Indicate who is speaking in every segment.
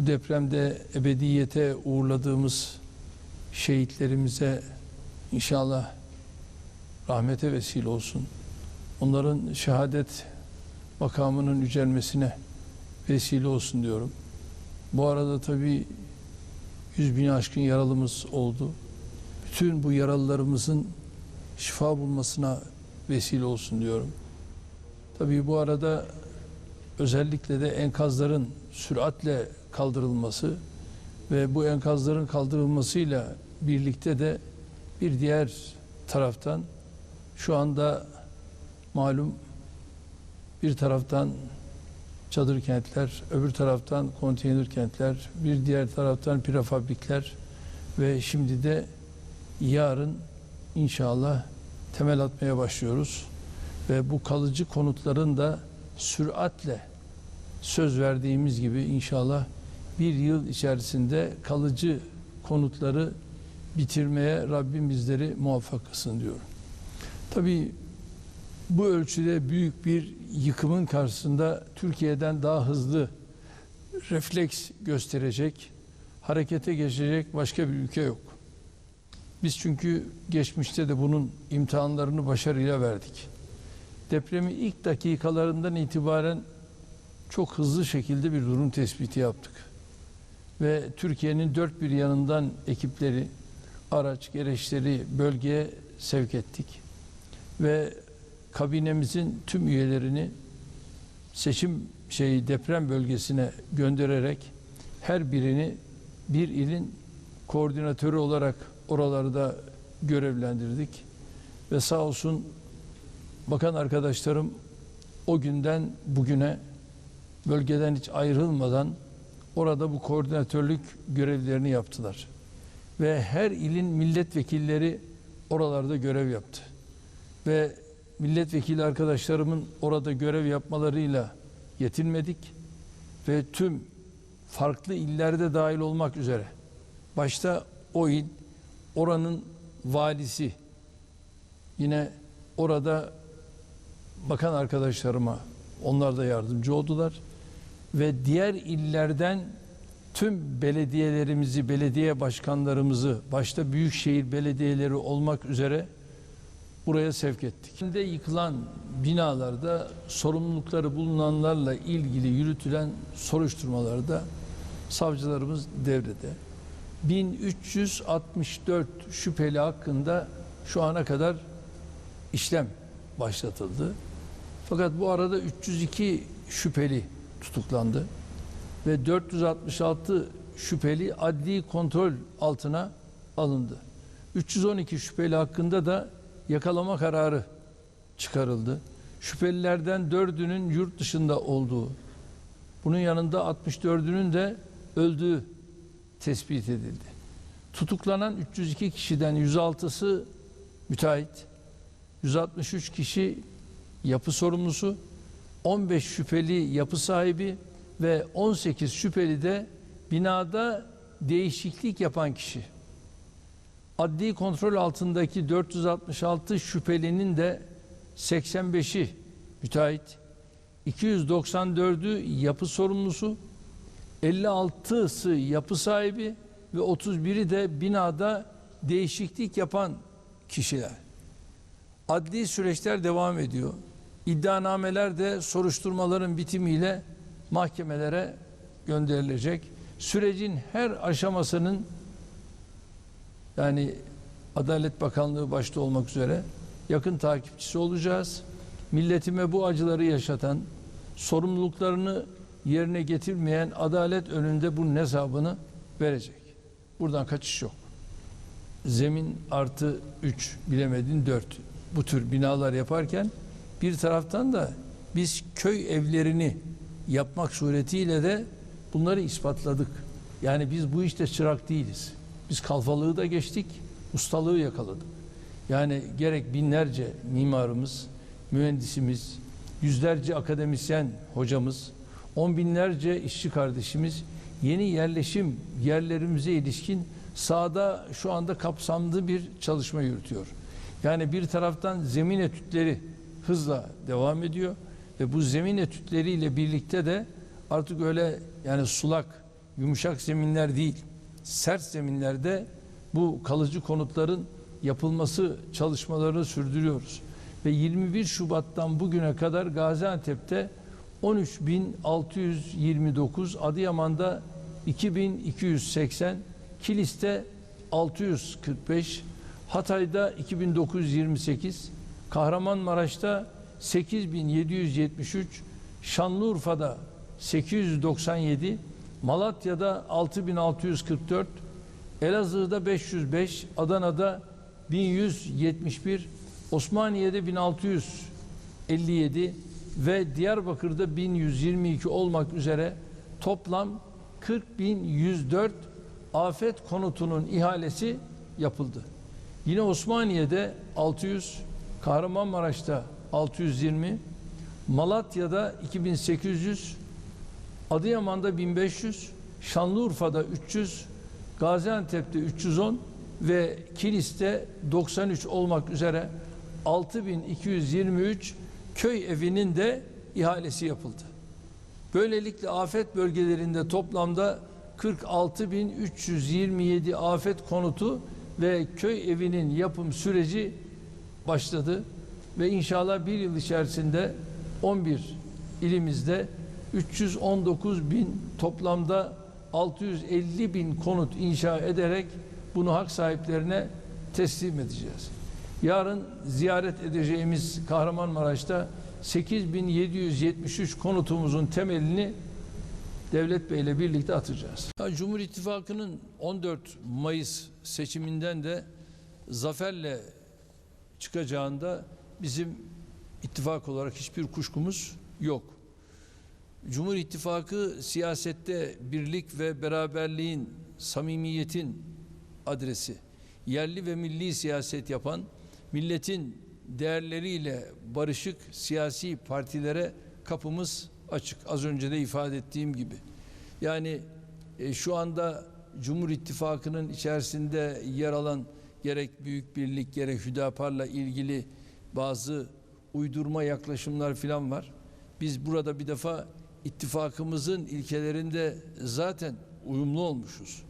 Speaker 1: Bu depremde ebediyete uğurladığımız şehitlerimize inşallah rahmete vesile olsun. Onların şehadet makamının yücelmesine vesile olsun diyorum. Bu arada tabii yüz bin aşkın yaralımız oldu. Bütün bu yaralılarımızın şifa bulmasına vesile olsun diyorum. Tabii bu arada özellikle de enkazların süratle kaldırılması ve bu enkazların kaldırılmasıyla birlikte de bir diğer taraftan şu anda malum bir taraftan çadır kentler, öbür taraftan konteyner kentler, bir diğer taraftan prefabrikler ve şimdi de yarın inşallah temel atmaya başlıyoruz. Ve bu kalıcı konutların da süratle söz verdiğimiz gibi inşallah bir yıl içerisinde kalıcı konutları bitirmeye Rabbim bizleri muvaffak kılsın diyorum. Tabii bu ölçüde büyük bir yıkımın karşısında Türkiye'den daha hızlı refleks gösterecek, harekete geçecek başka bir ülke yok. Biz çünkü geçmişte de bunun imtihanlarını başarıyla verdik. Depremin ilk dakikalarından itibaren çok hızlı şekilde bir durum tespiti yaptık. Ve Türkiye'nin dört bir yanından ekipleri, araç, gereçleri bölgeye sevk ettik. Ve kabinemizin tüm üyelerini seçim şeyi deprem bölgesine göndererek her birini bir ilin koordinatörü olarak oralarda görevlendirdik. Ve sağ olsun bakan arkadaşlarım o günden bugüne bölgeden hiç ayrılmadan orada bu koordinatörlük görevlerini yaptılar. Ve her ilin milletvekilleri oralarda görev yaptı. Ve milletvekili arkadaşlarımın orada görev yapmalarıyla yetinmedik ve tüm farklı illerde dahil olmak üzere başta o il oranın valisi yine orada bakan arkadaşlarıma onlar da yardımcı oldular ve diğer illerden tüm belediyelerimizi, belediye başkanlarımızı başta büyükşehir belediyeleri olmak üzere buraya sevk ettik. Şimdi yıkılan binalarda sorumlulukları bulunanlarla ilgili yürütülen soruşturmalarda savcılarımız devrede. 1364 şüpheli hakkında şu ana kadar işlem başlatıldı. Fakat bu arada 302 şüpheli tutuklandı ve 466 şüpheli adli kontrol altına alındı. 312 şüpheli hakkında da yakalama kararı çıkarıldı. Şüphelilerden dördünün yurt dışında olduğu, bunun yanında 64'ünün de öldüğü tespit edildi. Tutuklanan 302 kişiden 106'sı müteahhit, 163 kişi yapı sorumlusu, 15 şüpheli yapı sahibi ve 18 şüpheli de binada değişiklik yapan kişi. Adli kontrol altındaki 466 şüphelinin de 85'i müteahhit, 294'ü yapı sorumlusu, 56'sı yapı sahibi ve 31'i de binada değişiklik yapan kişiler. Adli süreçler devam ediyor. İddianameler de soruşturmaların bitimiyle mahkemelere gönderilecek. Sürecin her aşamasının yani Adalet Bakanlığı başta olmak üzere yakın takipçisi olacağız. Milletime bu acıları yaşatan, sorumluluklarını yerine getirmeyen adalet önünde bunun hesabını verecek. Buradan kaçış yok. Zemin artı 3 bilemedin 4 bu tür binalar yaparken bir taraftan da biz köy evlerini yapmak suretiyle de bunları ispatladık. Yani biz bu işte çırak değiliz. Biz kalfalığı da geçtik, ustalığı yakaladık. Yani gerek binlerce mimarımız, mühendisimiz, yüzlerce akademisyen hocamız, on binlerce işçi kardeşimiz yeni yerleşim yerlerimize ilişkin sahada şu anda kapsamlı bir çalışma yürütüyor. Yani bir taraftan zemin etütleri hızla devam ediyor ve bu zemin etütleriyle birlikte de artık öyle yani sulak yumuşak zeminler değil, sert zeminlerde bu kalıcı konutların yapılması çalışmalarını sürdürüyoruz. Ve 21 Şubat'tan bugüne kadar Gaziantep'te 13.629, Adıyaman'da 2.280, Kilis'te 645, Hatay'da 2928, Kahramanmaraş'ta 8773, Şanlıurfa'da 897, Malatya'da 6644, Elazığ'da 505, Adana'da 1171, Osmaniye'de 1657 ve Diyarbakır'da 1122 olmak üzere toplam 40.104 afet konutunun ihalesi yapıldı. Yine Osmaniye'de 600, Kahramanmaraş'ta 620, Malatya'da 2800, Adıyaman'da 1500, Şanlıurfa'da 300, Gaziantep'te 310 ve Kilis'te 93 olmak üzere 6223 köy evinin de ihalesi yapıldı. Böylelikle afet bölgelerinde toplamda 46.327 afet konutu ve köy evinin yapım süreci başladı ve inşallah bir yıl içerisinde 11 ilimizde 319 bin toplamda 650 bin konut inşa ederek bunu hak sahiplerine teslim edeceğiz. Yarın ziyaret edeceğimiz Kahramanmaraş'ta 8773 konutumuzun temelini Devlet Bey ile birlikte atacağız. Ya Cumhur İttifakı'nın 14 Mayıs seçiminden de zaferle çıkacağında bizim ittifak olarak hiçbir kuşkumuz yok. Cumhur İttifakı siyasette birlik ve beraberliğin, samimiyetin adresi. Yerli ve milli siyaset yapan, milletin değerleriyle barışık siyasi partilere kapımız açık. Az önce de ifade ettiğim gibi. Yani e, şu anda Cumhur İttifakı'nın içerisinde yer alan gerek Büyük Birlik gerek Hüdapar'la ilgili bazı uydurma yaklaşımlar filan var. Biz burada bir defa ittifakımızın ilkelerinde zaten uyumlu olmuşuz.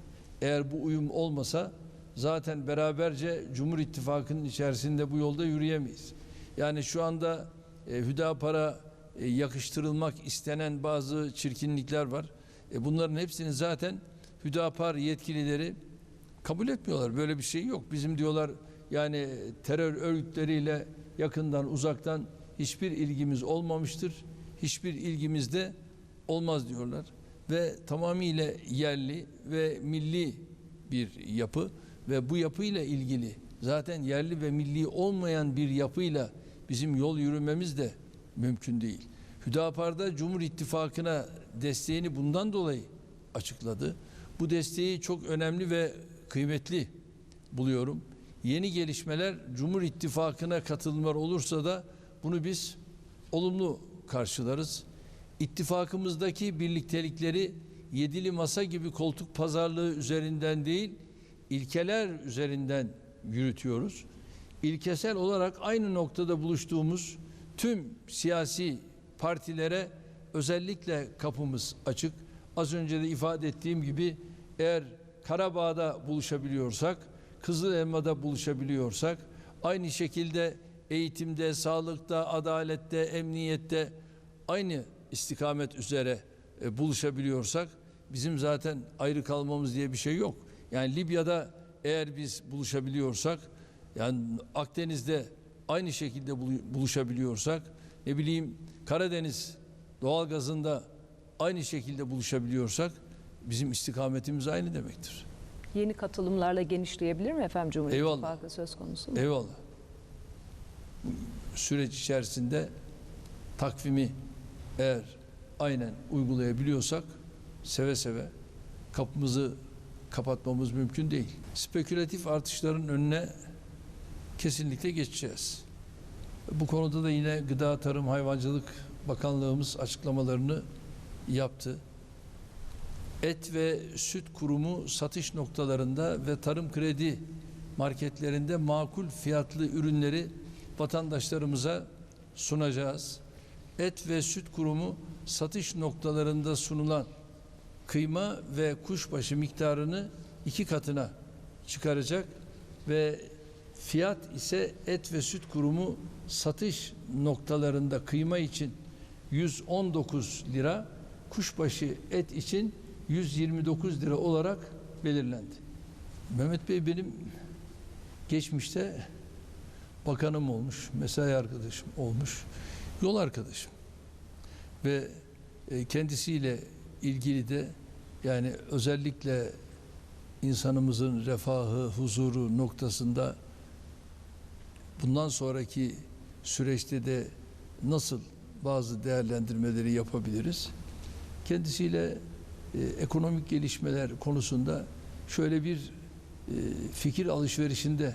Speaker 1: Eğer bu uyum olmasa zaten beraberce Cumhur İttifakı'nın içerisinde bu yolda yürüyemeyiz. Yani şu anda e, Hüdapar'a e, yakıştırılmak istenen bazı çirkinlikler var. E, bunların hepsini zaten Hüdapar yetkilileri kabul etmiyorlar. Böyle bir şey yok. Bizim diyorlar yani terör örgütleriyle yakından uzaktan hiçbir ilgimiz olmamıştır. Hiçbir ilgimiz de olmaz diyorlar. Ve tamamıyla yerli ve milli bir yapı ve bu yapıyla ilgili zaten yerli ve milli olmayan bir yapıyla bizim yol yürümemiz de mümkün değil. Hüdapar'da Cumhur İttifakı'na desteğini bundan dolayı açıkladı. Bu desteği çok önemli ve kıymetli buluyorum. Yeni gelişmeler Cumhur İttifakı'na katılımlar olursa da bunu biz olumlu karşılarız. İttifakımızdaki birliktelikleri yedili masa gibi koltuk pazarlığı üzerinden değil, ilkeler üzerinden yürütüyoruz. İlkesel olarak aynı noktada buluştuğumuz tüm siyasi partilere özellikle kapımız açık. Az önce de ifade ettiğim gibi eğer Karabağ'da buluşabiliyorsak, Kızılelma'da buluşabiliyorsak, aynı şekilde eğitimde, sağlıkta, adalette, emniyette aynı istikamet üzere e, buluşabiliyorsak bizim zaten ayrı kalmamız diye bir şey yok. Yani Libya'da eğer biz buluşabiliyorsak yani Akdeniz'de aynı şekilde buluşabiliyorsak ne bileyim Karadeniz doğalgazında aynı şekilde buluşabiliyorsak bizim istikametimiz aynı demektir.
Speaker 2: Yeni katılımlarla genişleyebilir mi efendim Cumhur
Speaker 1: Eyvallah.
Speaker 2: İttifakı söz konusu mu?
Speaker 1: Eyvallah. Süreç içerisinde takvimi eğer aynen uygulayabiliyorsak seve seve kapımızı kapatmamız mümkün değil. Spekülatif artışların önüne kesinlikle geçeceğiz. Bu konuda da yine Gıda Tarım Hayvancılık Bakanlığımız açıklamalarını yaptı. Et ve Süt Kurumu satış noktalarında ve tarım kredi marketlerinde makul fiyatlı ürünleri vatandaşlarımıza sunacağız. Et ve Süt Kurumu satış noktalarında sunulan kıyma ve kuşbaşı miktarını iki katına çıkaracak ve fiyat ise et ve süt kurumu satış noktalarında kıyma için 119 lira, kuşbaşı et için 129 lira olarak belirlendi. Mehmet Bey benim geçmişte bakanım olmuş, mesai arkadaşım olmuş, yol arkadaşım. Ve e, kendisiyle ilgili de yani özellikle insanımızın refahı, huzuru noktasında bundan sonraki süreçte de nasıl bazı değerlendirmeleri yapabiliriz? Kendisiyle e, ekonomik gelişmeler konusunda şöyle bir e, fikir alışverişinde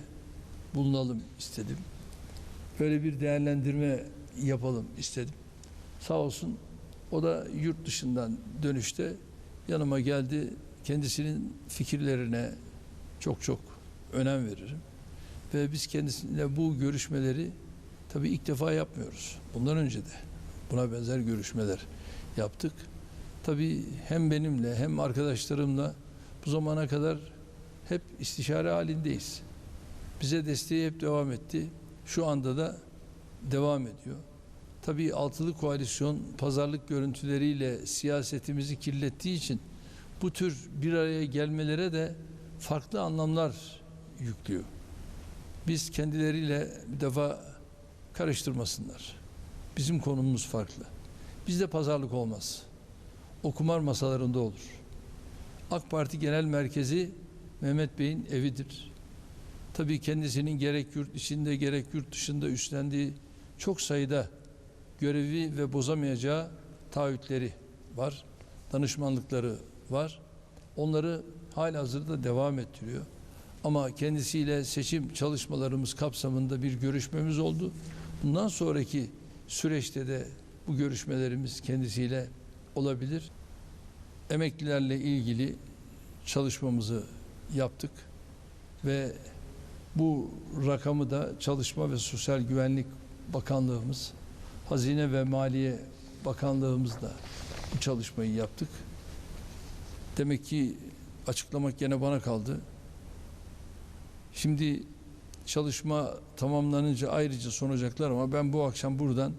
Speaker 1: bulunalım istedim. Böyle bir değerlendirme yapalım istedim. Sağ olsun o da yurt dışından dönüşte yanıma geldi. Kendisinin fikirlerine çok çok önem veririm. Ve biz kendisiyle bu görüşmeleri tabii ilk defa yapmıyoruz. Bundan önce de buna benzer görüşmeler yaptık. Tabii hem benimle hem arkadaşlarımla bu zamana kadar hep istişare halindeyiz. Bize desteği hep devam etti. Şu anda da devam ediyor. Tabii altılı koalisyon pazarlık görüntüleriyle siyasetimizi kirlettiği için bu tür bir araya gelmelere de farklı anlamlar yüklüyor. Biz kendileriyle bir defa karıştırmasınlar. Bizim konumuz farklı. Bizde pazarlık olmaz. O kumar masalarında olur. AK Parti Genel Merkezi Mehmet Bey'in evidir. Tabii kendisinin gerek yurt içinde gerek yurt dışında üstlendiği çok sayıda görevi ve bozamayacağı taahhütleri var. Danışmanlıkları var. Onları halihazırda devam ettiriyor. Ama kendisiyle seçim çalışmalarımız kapsamında bir görüşmemiz oldu. Bundan sonraki süreçte de bu görüşmelerimiz kendisiyle olabilir. Emeklilerle ilgili çalışmamızı yaptık ve bu rakamı da Çalışma ve Sosyal Güvenlik Bakanlığımız, Hazine ve Maliye Bakanlığımızla bu çalışmayı yaptık. Demek ki açıklamak gene bana kaldı. Şimdi çalışma tamamlanınca ayrıca sunacaklar ama ben bu akşam buradan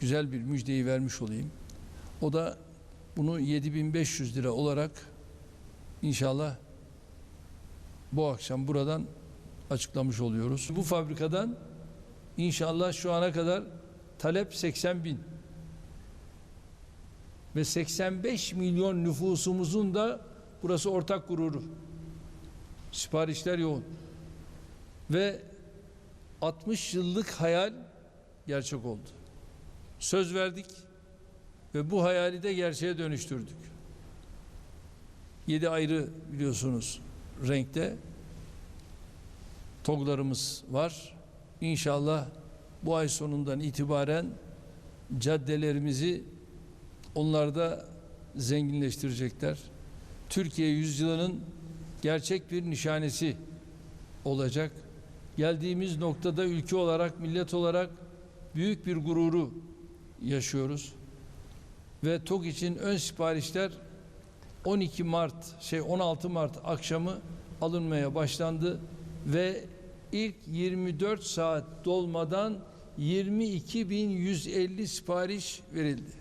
Speaker 1: güzel bir müjdeyi vermiş olayım. O da bunu 7500 lira olarak inşallah bu akşam buradan açıklamış oluyoruz. Bu fabrikadan inşallah şu ana kadar talep 80 bin ve 85 milyon nüfusumuzun da burası ortak gururu. Siparişler yoğun. Ve 60 yıllık hayal gerçek oldu. Söz verdik ve bu hayali de gerçeğe dönüştürdük. 7 ayrı biliyorsunuz renkte toglarımız var. İnşallah bu ay sonundan itibaren caddelerimizi onlar da zenginleştirecekler. Türkiye yüzyılının gerçek bir nişanesi olacak. Geldiğimiz noktada ülke olarak, millet olarak büyük bir gururu yaşıyoruz. Ve TOG için ön siparişler 12 Mart, şey 16 Mart akşamı alınmaya başlandı ve ilk 24 saat dolmadan 22.150 sipariş verildi.